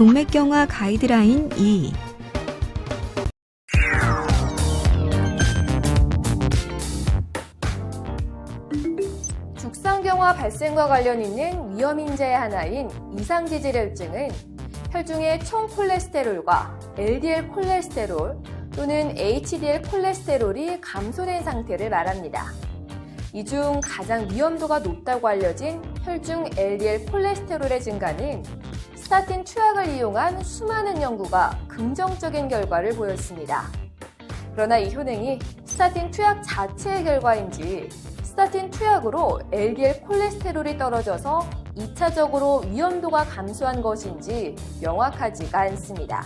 동맥경화 가이드라인 2 죽상경화 발생과 관련 있는 위험 인자의 하나인 이상지질혈증은 혈중의 총 콜레스테롤과 LDL 콜레스테롤 또는 HDL 콜레스테롤이 감소된 상태를 말합니다. 이 중 가장 위험도가 높다고 알려진 혈중 LDL 콜레스테롤의 증가는 스타틴 투약을 이용한 수많은 연구가 긍정적인 결과를 보였습니다. 그러나 이 효능이 스타틴 투약 자체의 결과인지 스타틴 투약으로 LDL 콜레스테롤이 떨어져서 2차적으로 위험도가 감소한 것인지 명확하지가 않습니다.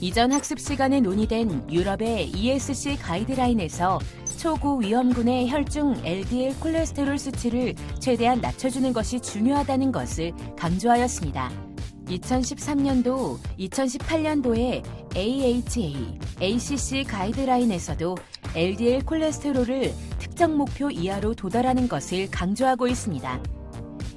이전 학습 시간에 논의된 유럽의 ESC 가이드라인에서 초고 위험군의 혈중 LDL 콜레스테롤 수치를 최대한 낮춰주는 것이 중요하다는 것을 강조하였습니다. 2013년도, 2018년도의 AHA, ACC 가이드라인에서도 LDL 콜레스테롤을 특정 목표 이하로 도달하는 것을 강조하고 있습니다.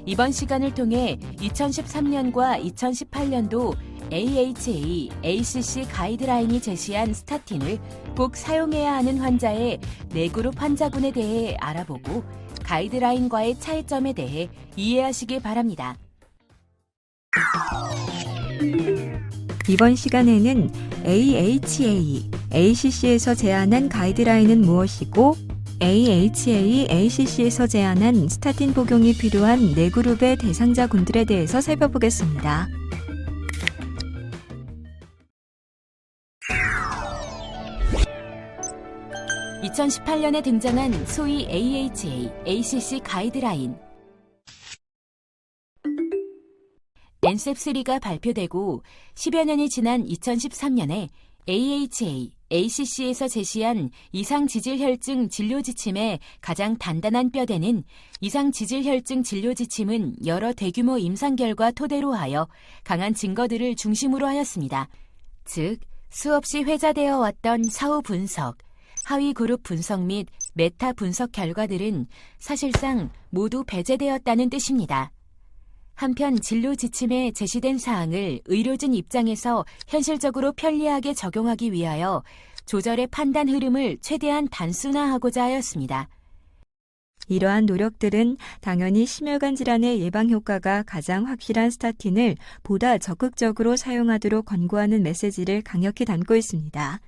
이번 시간을 통해 2013년과 2018년도 AHA, ACC 가이드라인이 제시한 스타틴을 꼭 사용해야 하는 환자의 네 그룹 환자군에 대해 알아보고 가이드라인과의 차이점에 대해 이해하시기 바랍니다. 이번 시간에는 AHA, ACC에서 제안한 가이드라인은 무엇이고 AHA, ACC에서 제안한 스타틴 복용이 필요한 네 그룹의 대상자군들에 대해서 살펴보겠습니다. 2018년에 등장한 소위 AHA, ACC 가이드라인. NSEP3가 발표되고 10여 년이 지난 2013년에 AHA, ACC에서 제시한 이상지질혈증 진료 지침의 가장 단단한 뼈대는 이상지질혈증 진료 지침은 여러 대규모 임상 결과 토대로 하여 강한 증거들을 중심으로 하였습니다. 즉, 수없이 회자되어 왔던 사후 분석, 하위 그룹 분석 및 메타 분석 결과들은 사실상 모두 배제되었다는 뜻입니다. 한편 진료 지침에 제시된 사항을 의료진 입장에서 현실적으로 편리하게 적용하기 위하여 조절의 판단 흐름을 최대한 단순화하고자 하였습니다. 이러한 노력들은 당연히 심혈관 질환의 예방 효과가 가장 확실한 스타틴을 보다 적극적으로 사용하도록 권고하는 메시지를 강력히 담고 있습니다.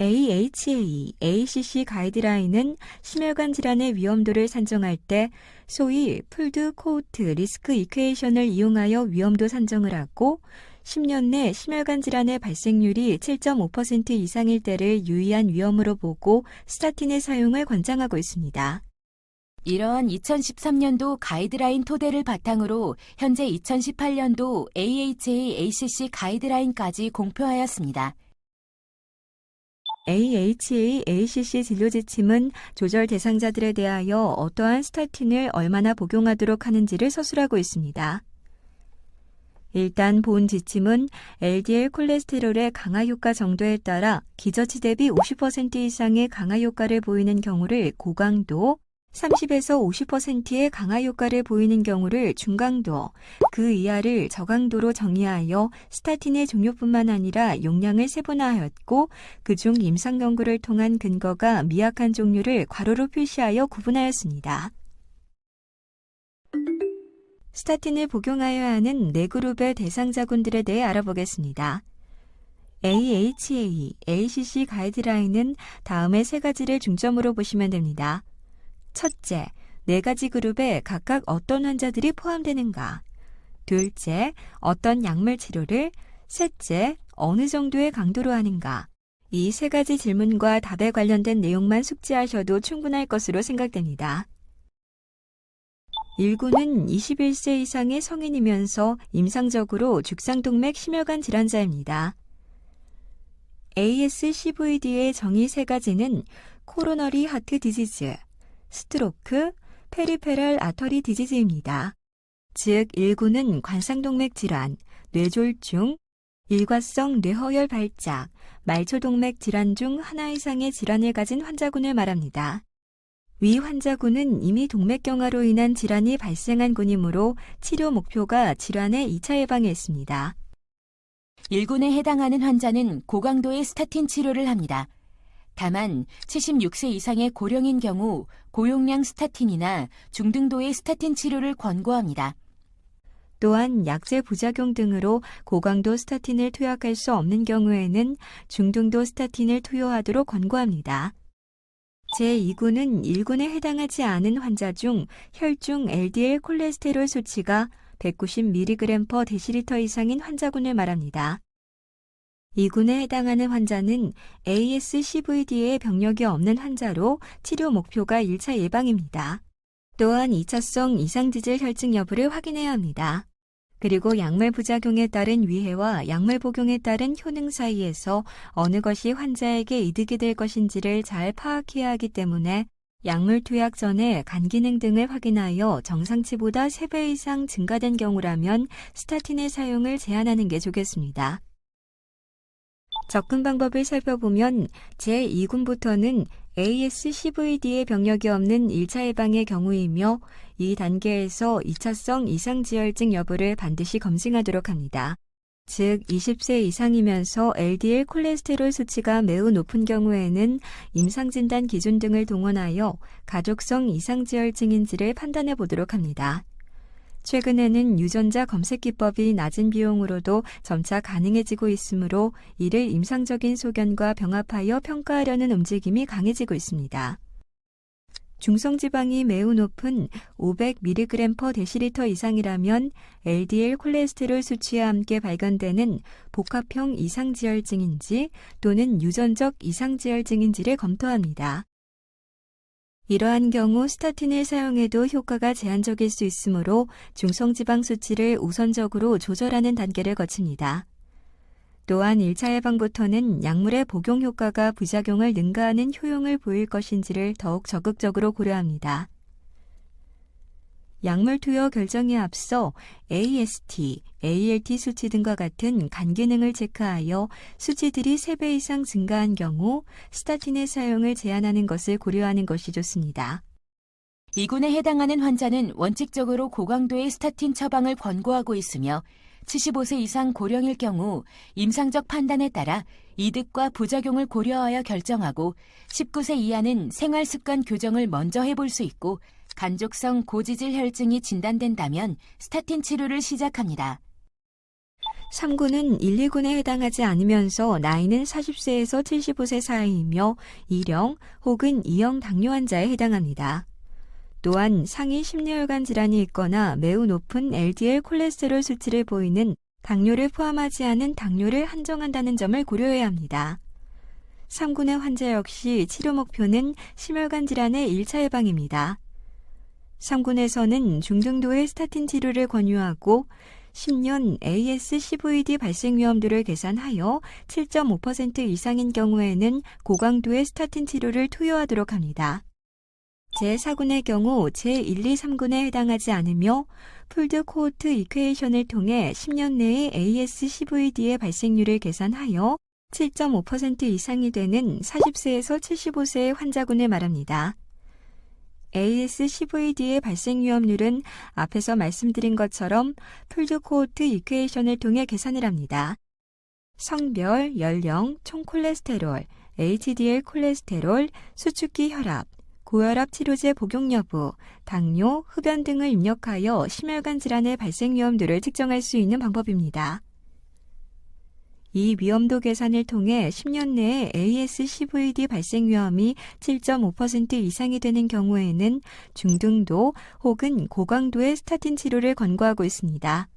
AHA, ACC 가이드라인은 심혈관 질환의 위험도를 산정할 때 소위 풀드 코우트 리스크 이퀘이션을 이용하여 위험도 산정을 하고 10년 내 심혈관 질환의 발생률이 7.5% 이상일 때를 유의한 위험으로 보고 스타틴의 사용을 권장하고 있습니다. 이러한 2013년도 가이드라인 토대를 바탕으로 현재 2018년도 AHA ACC 가이드라인까지 공표하였습니다. AHA, ACC 진료 지침은 조절 대상자들에 대하여 어떠한 스타틴을 얼마나 복용하도록 하는지를 서술하고 있습니다. 일단 본 지침은 LDL 콜레스테롤의 강화 효과 정도에 따라 기저치 대비 50% 이상의 강화 효과를 보이는 경우를 고강도, 30에서 50%의 강화 효과를 보이는 경우를 중강도, 그 이하를 저강도로 정의하여 스타틴의 종류뿐만 아니라 용량을 세분화하였고 그중 임상 연구를 통한 근거가 미약한 종류를 괄호로 표시하여 구분하였습니다. 스타틴을 복용하여야 하는 네 그룹의 대상자군들에 대해 알아보겠습니다. AHA, ACC 가이드라인은 다음의 세 가지를 중점으로 보시면 됩니다. 첫째, 네 가지 그룹에 각각 어떤 환자들이 포함되는가. 둘째, 어떤 약물 치료를. 셋째, 어느 정도의 강도로 하는가. 이 세 가지 질문과 답에 관련된 내용만 숙지하셔도 충분할 것으로 생각됩니다. 1구는 21세 이상의 성인이면서 임상적으로 죽상동맥 심혈관 질환자입니다. ASCVD의 정의 세 가지는 코로너리 하트 디지즈, 스트로크, 페리페럴 아터리 디지즈입니다. 즉 1구는 관상동맥 질환, 뇌졸중, 일과성 뇌허혈 발작, 말초동맥 질환 중 하나 이상의 질환을 가진 환자군을 말합니다. 위 환자군은 이미 동맥경화로 인한 질환이 발생한 군이므로 치료 목표가 질환의 2차 예방에 있습니다. 1군에 해당하는 환자는 고강도의 스타틴 치료를 합니다. 다만 76세 이상의 고령인 경우 고용량 스타틴이나 중등도의 스타틴 치료를 권고합니다. 또한 약제 부작용 등으로 고강도 스타틴을 투약할 수 없는 경우에는 중등도 스타틴을 투여하도록 권고합니다. 제2구는 1군에 해당하지 않은 환자 중 혈중 LDL 콜레스테롤 수치가 190mg 데시리터 이상인 환자군을 말합니다. 2군에 해당하는 환자는 ASCVD의 병력이 없는 환자로 치료 목표가 1차 예방입니다. 또한 2차성 이상지질 혈증 여부를 확인해야 합니다. 그리고 약물 부작용에 따른 위해와 약물 복용에 따른 효능 사이에서 어느 것이 환자에게 이득이 될 것인지를 잘 파악해야 하기 때문에 약물 투약 전에 간 기능 등을 확인하여 정상치보다 3배 이상 증가된 경우라면 스타틴의 사용을 제한하는 게 좋겠습니다. 접근 방법을 살펴보면 제2군부터는 ASCVD의 병력이 없는 1차 예방의 경우이며 이 단계에서 2차성 이상지혈증 여부를 반드시 검증하도록 합니다. 즉 20세 이상이면서 LDL 콜레스테롤 수치가 매우 높은 경우에는 임상진단 기준 등을 동원하여 가족성 이상지혈증인지를 판단해 보도록 합니다. 최근에는 유전자 검색 기법이 낮은 비용으로도 점차 가능해지고 있으므로 이를 임상적인 소견과 병합하여 평가하려는 움직임이 강해지고 있습니다. 중성지방이 매우 높은 500mg 데시리터 이상이라면 LDL 콜레스테롤 수치와 함께 발견되는 복합형 이상지혈증인지 또는 유전적 이상지혈증인지를 검토합니다. 이러한 경우 스타틴을 사용해도 효과가 제한적일 수 있으므로 중성지방 수치를 우선적으로 조절하는 단계를 거칩니다. 또한 1차 예방부터는 약물의 복용 효과가 부작용을 능가하는 효용을 보일 것인지를 더욱 적극적으로 고려합니다. 약물 투여 결정에 앞서 AST, ALT 수치 등과 같은 간 기능을 체크하여 수치들이 3배 이상 증가한 경우 스타틴의 사용을 제한하는 것을 고려하는 것이 좋습니다. 2군에 해당하는 환자는 원칙적으로 고강도의 스타틴 처방을 권고하고 있으며 75세 이상 고령일 경우 임상적 판단에 따라 이득과 부작용을 고려하여 결정하고 19세 이하는 생활습관 교정을 먼저 해볼 수 있고 간족성 고지질 혈증이 진단된다면 스타틴 치료를 시작합니다. 3구는 1, 2군에 해당하지 않으면서 나이는 40세에서 75세 사이이며 1형 혹은 2형 당뇨 환자에 해당합니다. 또한 상위 심뇌혈관 질환이 있거나 매우 높은 LDL 콜레스테롤 수치를 보이는 당뇨를 포함하지 않은 당뇨를 한정한다는 점을 고려해야 합니다. 3군의 환자 역시 치료 목표는 심혈관 질환의 1차 예방입니다. 3군에서는 중등도의 스타틴 치료를 권유하고 10년 ASCVD 발생 위험도를 계산하여 7.5% 이상인 경우에는 고강도의 스타틴 치료를 투여하도록 합니다. 제4군의 경우 제1, 2, 3군에 해당하지 않으며 풀드 코호트 이퀘이션을 통해 10년 내에 ASCVD의 발생률을 계산하여 7.5% 이상이 되는 40세에서 75세의 환자군을 말합니다. ASCVD의 발생 위험률은 앞에서 말씀드린 것처럼 풀드 코호트 이퀘이션을 통해 계산을 합니다. 성별, 연령, 총 콜레스테롤, HDL 콜레스테롤, 수축기 혈압, 고혈압 치료제 복용 여부, 당뇨, 흡연 등을 입력하여 심혈관 질환의 발생 위험도를 측정할 수 있는 방법입니다. 이 위험도 계산을 통해 10년 내에 ASCVD 발생 위험이 7.5% 이상이 되는 경우에는 중등도 혹은 고강도의 스타틴 치료를 권고하고 있습니다.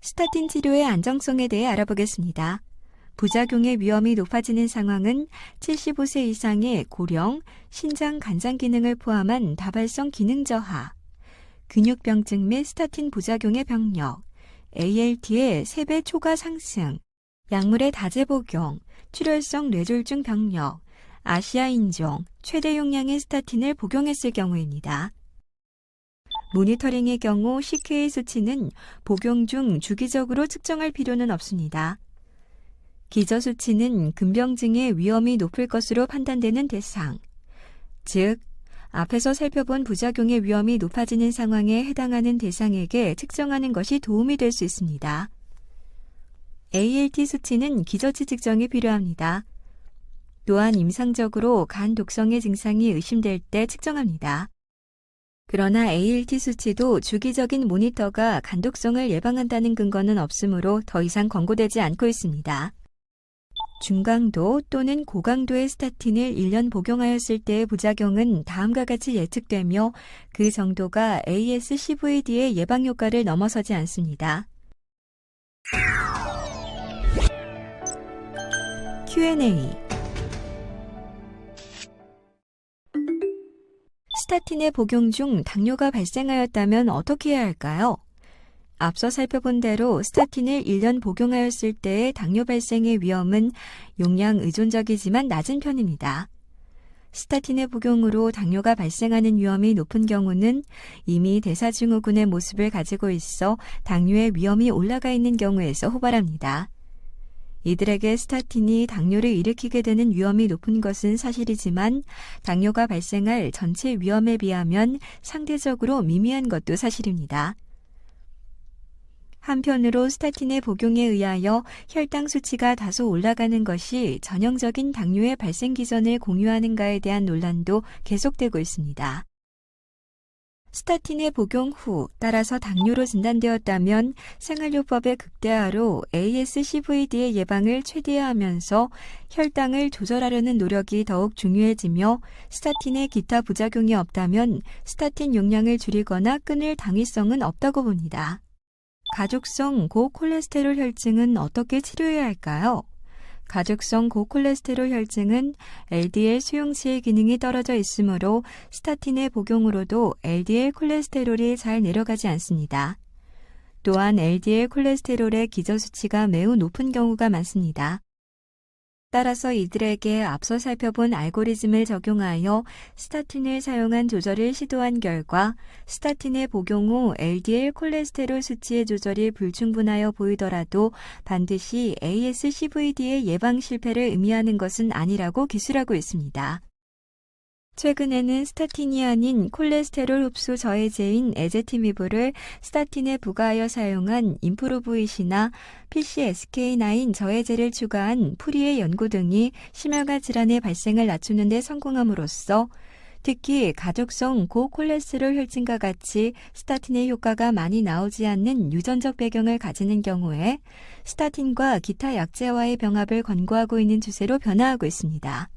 스타틴 치료의 안정성에 대해 알아보겠습니다. 부작용의 위험이 높아지는 상황은 75세 이상의 고령, 신장 간장 기능을 포함한 다발성 기능 저하, 근육병증 및 스타틴 부작용의 병력, ALT의 3배 초과 상승, 약물의 다제 복용, 출혈성 뇌졸중 병력, 아시아 인종, 최대 용량의 스타틴을 복용했을 경우입니다. 모니터링의 경우 CK 수치는 복용 중 주기적으로 측정할 필요는 없습니다. 기저 수치는 근병증의 위험이 높을 것으로 판단되는 대상, 즉 앞에서 살펴본 부작용의 위험이 높아지는 상황에 해당하는 대상에게 측정하는 것이 도움이 될 수 있습니다. ALT 수치는 기저치 측정이 필요합니다. 또한 임상적으로 간 독성의 증상이 의심될 때 측정합니다. 그러나 ALT 수치도 주기적인 모니터가 간 독성을 예방한다는 근거는 없으므로 더 이상 권고되지 않고 있습니다. 중강도 또는 고강도의 스타틴을 1년 복용하였을 때의 부작용은 다음과 같이 예측되며 그 정도가 AS-CVD의 예방 효과를 넘어서지 않습니다. Q&A 스타틴의 복용 중 당뇨가 발생하였다면 어떻게 해야 할까요? 앞서 살펴본 대로 스타틴을 1년 복용하였을 때의 당뇨 발생의 위험은 용량 의존적이지만 낮은 편입니다. 스타틴의 복용으로 당뇨가 발생하는 위험이 높은 경우는 이미 대사증후군의 모습을 가지고 있어 당뇨의 위험이 올라가 있는 경우에서 호발합니다. 이들에게 스타틴이 당뇨를 일으키게 되는 위험이 높은 것은 사실이지만 당뇨가 발생할 전체 위험에 비하면 상대적으로 미미한 것도 사실입니다. 한편으로 스타틴의 복용에 의하여 혈당 수치가 다소 올라가는 것이 전형적인 당뇨의 발생 기전을 공유하는가에 대한 논란도 계속되고 있습니다. 스타틴의 복용 후 따라서 당뇨로 진단되었다면 생활요법의 극대화로 AS-CVD의 예방을 최대화하면서 혈당을 조절하려는 노력이 더욱 중요해지며 스타틴의 기타 부작용이 없다면 스타틴 용량을 줄이거나 끊을 당위성은 없다고 봅니다. 가족성 고콜레스테롤 혈증은 어떻게 치료해야 할까요? 가족성 고콜레스테롤 혈증은 LDL 수용체의 기능이 떨어져 있으므로 스타틴의 복용으로도 LDL 콜레스테롤이 잘 내려가지 않습니다. 또한 LDL 콜레스테롤의 기저 수치가 매우 높은 경우가 많습니다. 따라서 이들에게 앞서 살펴본 알고리즘을 적용하여 스타틴을 사용한 조절을 시도한 결과 스타틴의 복용 후 LDL 콜레스테롤 수치의 조절이 불충분하여 보이더라도 반드시 AS-CVD의 예방 실패를 의미하는 것은 아니라고 기술하고 있습니다. 최근에는 스타틴이 아닌 콜레스테롤 흡수 저해제인 에제티미브를 스타틴에 부과하여 사용한 임프로브잇이나 PCSK9 저해제를 추가한 프리의 연구 등이 심혈관 질환의 발생을 낮추는 데 성공함으로써 특히 가족성 고콜레스테롤 혈증과 같이 스타틴의 효과가 많이 나오지 않는 유전적 배경을 가지는 경우에 스타틴과 기타 약제와의 병합을 권고하고 있는 추세로 변화하고 있습니다.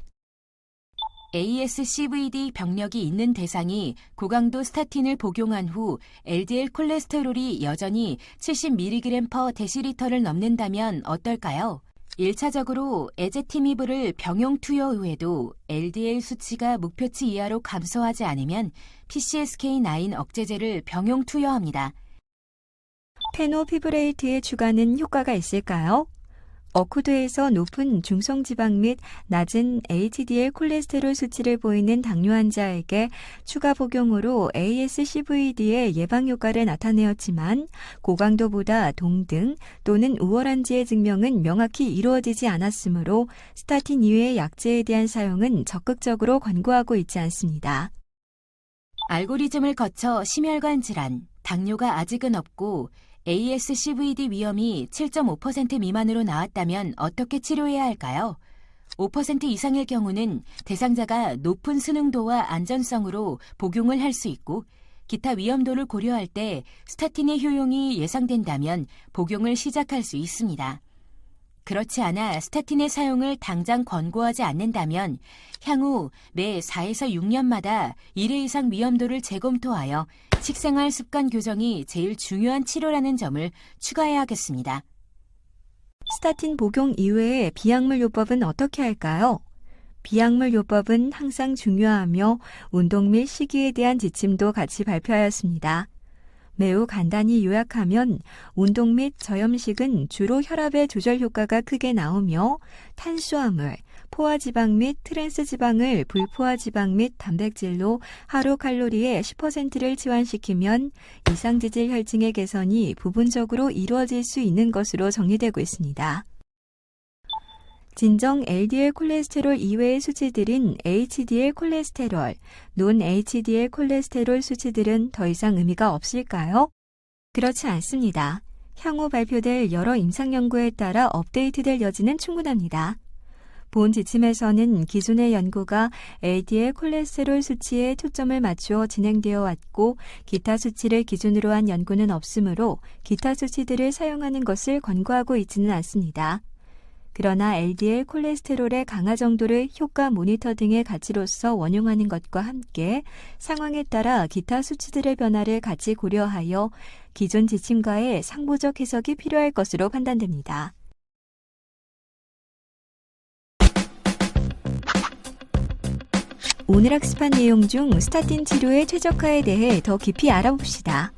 AS-CVD 병력이 있는 대상이 고강도 스타틴을 복용한 후 LDL 콜레스테롤이 여전히 70mg 데시리터를 넘는다면 어떨까요? 1차적으로 에제티미브를 병용 투여 후에도 LDL 수치가 목표치 이하로 감소하지 않으면 PCSK9 억제제를 병용 투여합니다. 페노피브레이트의 추가는 효과가 있을까요? 어쿠드에서 높은 중성지방 및 낮은 HDL 콜레스테롤 수치를 보이는 당뇨 환자에게 추가 복용으로 AS-CVD의 예방 효과를 나타내었지만 고강도보다 동등 또는 우월한지의 증명은 명확히 이루어지지 않았으므로 스타틴 이외의 약제에 대한 사용은 적극적으로 권고하고 있지 않습니다. 알고리즘을 거쳐 심혈관 질환, 당뇨가 아직은 없고 AS-CVD 위험이 7.5% 미만으로 나왔다면 어떻게 치료해야 할까요? 5% 이상일 경우는 대상자가 높은 수능도와 안전성으로 복용을 할 수 있고 기타 위험도를 고려할 때 스타틴의 효용이 예상된다면 복용을 시작할 수 있습니다. 그렇지 않아 스타틴의 사용을 당장 권고하지 않는다면 향후 매 4에서 6년마다 1회 이상 위험도를 재검토하여 식생활 습관 교정이 제일 중요한 치료라는 점을 추가해야겠습니다. 스타틴 복용 이외에 비약물 요법은 어떻게 할까요? 비약물 요법은 항상 중요하며 운동 및 식이에 대한 지침도 같이 발표하였습니다. 매우 간단히 요약하면 운동 및 저염식은 주로 혈압의 조절 효과가 크게 나오며 탄수화물, 포화지방 및 트랜스지방을 불포화지방 및 단백질로 하루 칼로리의 10%를 치환시키면 이상지질 혈증의 개선이 부분적으로 이루어질 수 있는 것으로 정리되고 있습니다. 진정 LDL 콜레스테롤 이외의 수치들인 HDL 콜레스테롤, 논 HDL 콜레스테롤 수치들은 더 이상 의미가 없을까요? 그렇지 않습니다. 향후 발표될 여러 임상 연구에 따라 업데이트될 여지는 충분합니다. 본 지침에서는 기존의 연구가 LDL 콜레스테롤 수치에 초점을 맞추어 진행되어 왔고 기타 수치를 기준으로 한 연구는 없으므로 기타 수치들을 사용하는 것을 권고하고 있지는 않습니다. 그러나 LDL 콜레스테롤의 강화 정도를 효과 모니터 등의 가치로서 원용하는 것과 함께 상황에 따라 기타 수치들의 변화를 같이 고려하여 기존 지침과의 상보적 해석이 필요할 것으로 판단됩니다. 오늘 학습한 내용 중 스타틴 치료의 최적화에 대해 더 깊이 알아봅시다.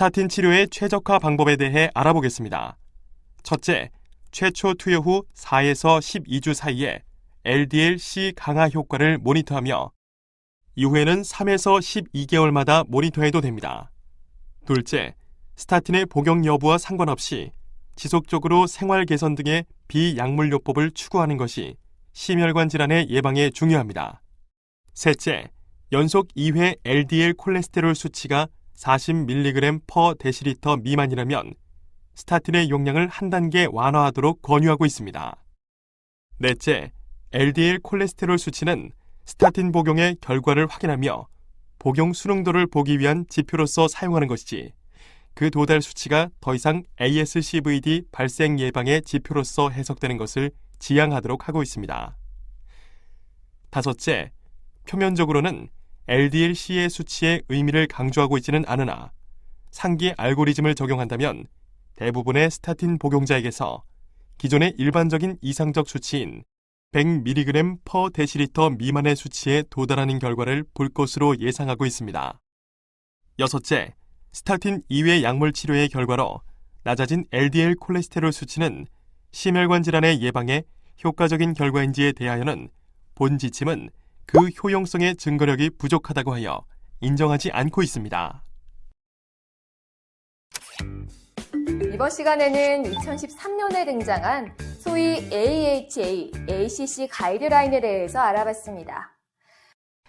스타틴 치료의 최적화 방법에 대해 알아보겠습니다. 첫째, 최초 투여 후 4에서 12주 사이에 LDL-C 강화 효과를 모니터하며 이후에는 3에서 12개월마다 모니터해도 됩니다. 둘째, 스타틴의 복용 여부와 상관없이 지속적으로 생활 개선 등의 비약물요법을 추구하는 것이 심혈관 질환의 예방에 중요합니다. 셋째, 연속 2회 LDL 콜레스테롤 수치가 40mg per 데시리터 미만이라면 스타틴의 용량을 한 단계 완화하도록 권유하고 있습니다. 넷째, LDL 콜레스테롤 수치는 스타틴 복용의 결과를 확인하며 복용 수능도를 보기 위한 지표로서 사용하는 것이지 그 도달 수치가 더 이상 ASCVD 발생 예방의 지표로서 해석되는 것을 지양하도록 하고 있습니다. 다섯째, 표면적으로는 LDL-C의 수치의 의미를 강조하고 있지는 않으나 상기 알고리즘을 적용한다면 대부분의 스타틴 복용자에게서 기존의 일반적인 이상적 수치인 100mg per 데시리터 미만의 수치에 도달하는 결과를 볼 것으로 예상하고 있습니다. 여섯째, 스타틴 이외 약물 치료의 결과로 낮아진 LDL 콜레스테롤 수치는 심혈관 질환의 예방에 효과적인 결과인지에 대하여는 본 지침은 그 효용성의 증거력이 부족하다고 하여 인정하지 않고 있습니다. 이번 시간에는 2013년에 등장한 소위 AHA, ACC 가이드라인에 대해서 알아봤습니다.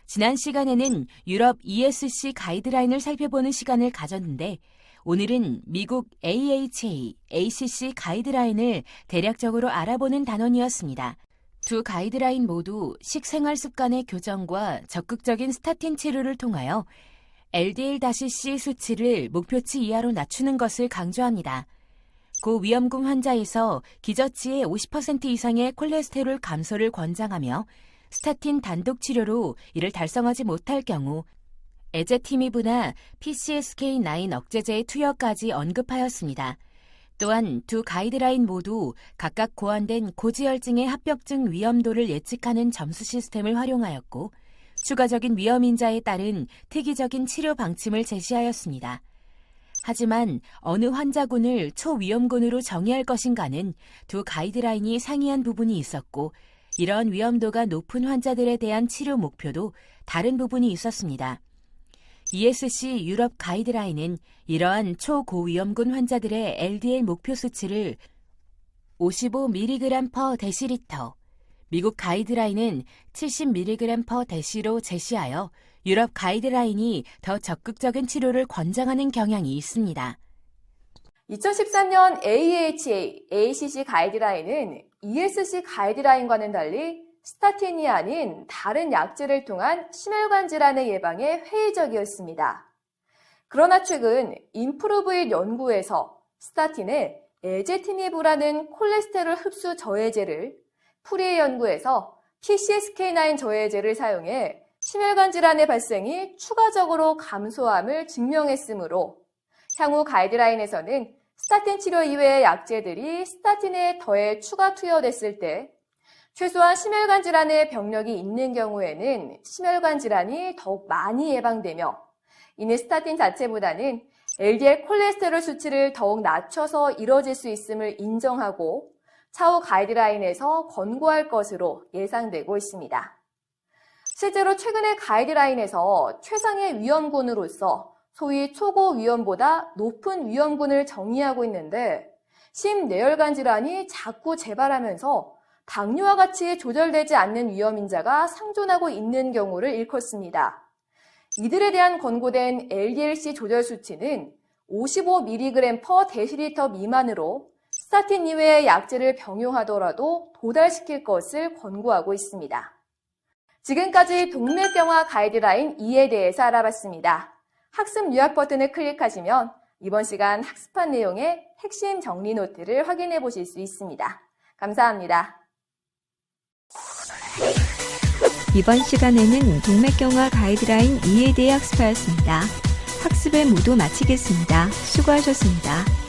지난 시간에는 유럽 ESC 가이드라인을 살펴보는 시간을 가졌는데 오늘은 미국 AHA, ACC 가이드라인을 대략적으로 알아보는 단원이었습니다. 두 가이드라인 모두 식생활 습관의 교정과 적극적인 스타틴 치료를 통하여 LDL-C 수치를 목표치 이하로 낮추는 것을 강조합니다. 고위험군 환자에서 기저치의 50% 이상의 콜레스테롤 감소를 권장하며 스타틴 단독 치료로 이를 달성하지 못할 경우 에제티미브나 PCSK9 억제제의 투여까지 언급하였습니다. 또한 두 가이드라인 모두 각각 고안된 고지혈증의 합병증 위험도를 예측하는 점수 시스템을 활용하였고 추가적인 위험 인자에 따른 특이적인 치료 방침을 제시하였습니다. 하지만 어느 환자군을 초위험군으로 정의할 것인가는 두 가이드라인이 상이한 부분이 있었고 이러한 위험도가 높은 환자들에 대한 치료 목표도 다른 부분이 있었습니다. ESC 유럽 가이드라인은 이러한 초고위험군 환자들의 LDL 목표 수치를 55mg per 데시리터, 미국 가이드라인은 70mg per 데시로 제시하여 유럽 가이드라인이 더 적극적인 치료를 권장하는 경향이 있습니다. 2013년 AHA, ACC 가이드라인은 ESC 가이드라인과는 달리 스타틴이 아닌 다른 약제를 통한 심혈관 질환의 예방에 회의적이었습니다. 그러나 최근 인프루브일 연구에서 스타틴의 에제티니브라는 콜레스테롤 흡수 저해제를 프리의 연구에서 PCSK9 저해제를 사용해 심혈관 질환의 발생이 추가적으로 감소함을 증명했으므로 향후 가이드라인에서는 스타틴 치료 이외의 약제들이 스타틴에 더해 추가 투여됐을 때 최소한 심혈관 질환의 병력이 있는 경우에는 심혈관 질환이 더욱 많이 예방되며 이는 스타틴 자체보다는 LDL 콜레스테롤 수치를 더욱 낮춰서 이뤄질 수 있음을 인정하고 차후 가이드라인에서 권고할 것으로 예상되고 있습니다. 실제로 최근의 가이드라인에서 최상의 위험군으로서 소위 초고 위험보다 높은 위험군을 정의하고 있는데 심내혈관 질환이 자꾸 재발하면서 당뇨와 같이 조절되지 않는 위험인자가 상존하고 있는 경우를 일컫습니다. 이들에 대한 권고된 LDLC 조절 수치는 55mg per 데시리터 미만으로 스타틴 이외의 약제를 병용하더라도 도달시킬 것을 권고하고 있습니다. 지금까지 동맥경화 가이드라인 2에 대해서 알아봤습니다. 학습 요약 버튼을 클릭하시면 이번 시간 학습한 내용의 핵심 정리 노트를 확인해 보실 수 있습니다. 감사합니다. 이번 시간에는 동맥경화 가이드라인 2에 대해 학습하였습니다. 학습을 모두 마치겠습니다. 수고하셨습니다.